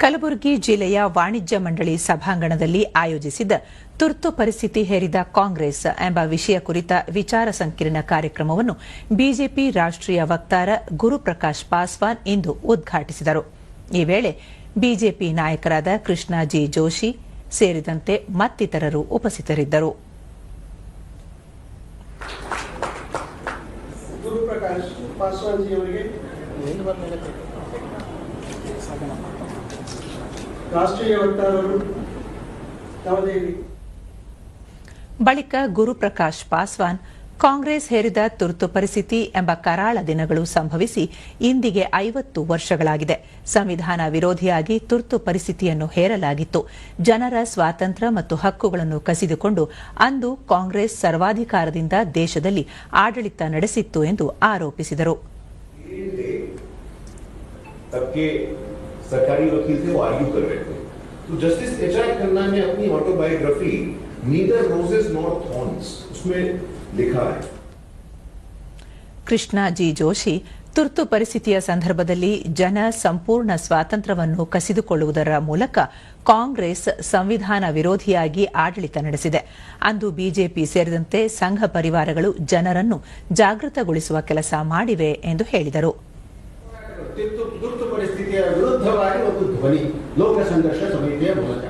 ಕಲಬುರಗಿ ಜಿಲ್ಲೆಯ ವಾಣಿಜ್ಯ ಮಂಡಳಿ ಸಭಾಂಗಣದಲ್ಲಿ ಆಯೋಜಿಸಿದ್ದ ತುರ್ತು ಪರಿಸ್ಥಿತಿ ಹೇರಿದ ಕಾಂಗ್ರೆಸ್ ಎಂಬ ವಿಷಯ ಕುರಿತ ವಿಚಾರ ಸಂಕಿರಣ ಕಾರ್ಯಕ್ರಮವನ್ನು ಬಿಜೆಪಿ ರಾಷ್ಟ್ರೀಯ ವಕ್ತಾರ ಗುರುಪ್ರಕಾಶ್ ಪಾಸ್ವಾನ್ ಇಂದು ಉದ್ಘಾಟಿಸಿದರು. ಈ ವೇಳೆ ಬಿಜೆಪಿ ನಾಯಕರಾದ ಕೃಷ್ಣಾಜಿ ಜೋಶಿ ಸೇರಿದಂತೆ ಮತ್ತಿತರರು ಉಪಸ್ಥಿತರಿದ್ದರು. ಗುರುಪ್ರಕಾಶ್ ರಾಷ್ಟ್ರೀಯ ವಕ್ತಾರರು ನವದೆಹಲಿ ಬಳಿಕ ಗುರುಪ್ರಕಾಶ್ ಪಾಸ್ವಾನ್ ಕಾಂಗ್ರೆಸ್ ಹೇರಿದ ತುರ್ತು ಪರಿಸ್ಥಿತಿ ಎಂಬ ಕರಾಳ ದಿನಗಳು ಸಂಭವಿಸಿ ಇಂದಿಗೆ ಐವತ್ತು ವರ್ಷಗಳಾಗಿದೆ. ಸಂವಿಧಾನ ವಿರೋಧಿಯಾಗಿ ತುರ್ತು ಪರಿಸ್ಥಿತಿಯನ್ನು ಹೇರಲಾಗಿತ್ತು. ಜನರ ಸ್ವಾತಂತ್ರ್ಯ ಮತ್ತು ಹಕ್ಕುಗಳನ್ನು ಕಸಿದುಕೊಂಡು ಅಂದು ಕಾಂಗ್ರೆಸ್ ಸರ್ವಾಧಿಕಾರದಿಂದ ದೇಶದಲ್ಲಿ ಆಡಳಿತ ನಡೆಸಿತ್ತು ಎಂದು ಆರೋಪಿಸಿದರು. सरकारी वकील थे वो आर्ग्यू कर रहे थे तो जस्टिस एच आर खन्ना ने अपनी autobiography neither roses not thorns उसमें लिखा है ಕೃಷ್ಣ ಜಿ ಜೋಶಿ ತುರ್ತು ಪರಿಸ್ಥಿತಿಯ ಸಂದರ್ಭದಲ್ಲಿ ಜನ ಸಂಪೂರ್ಣ ಸ್ವಾತಂತ್ರ್ಯವನ್ನು ಕಸಿದುಕೊಳ್ಳುವುದರ ಮೂಲಕ ಕಾಂಗ್ರೆಸ್ ಸಂವಿಧಾನ ವಿರೋಧಿಯಾಗಿ ಆಡಳಿತ ನಡೆಸಿದೆ ಅಂದು ಬಿಜೆಪಿ ಸೇರಿದಂತೆ ಸಂಘ ಪರಿವಾರಗಳು ಜನರನ್ನು ಜಾಗೃತಗೊಳಿಸುವ ಕೆಲಸ ಮಾಡಿವೆ ಎಂದು ಹೇಳಿದರು ತುರ್ತು ತುರ್ತು ಪರಿಸ್ಥಿತಿಯ ವಿರುದ್ಧವಾಗಿ ಒಂದು ಧ್ವನಿ ಲೋಕ ಸಂಘರ್ಷ ಸಮಿತಿಯ ಮೂಲಕ.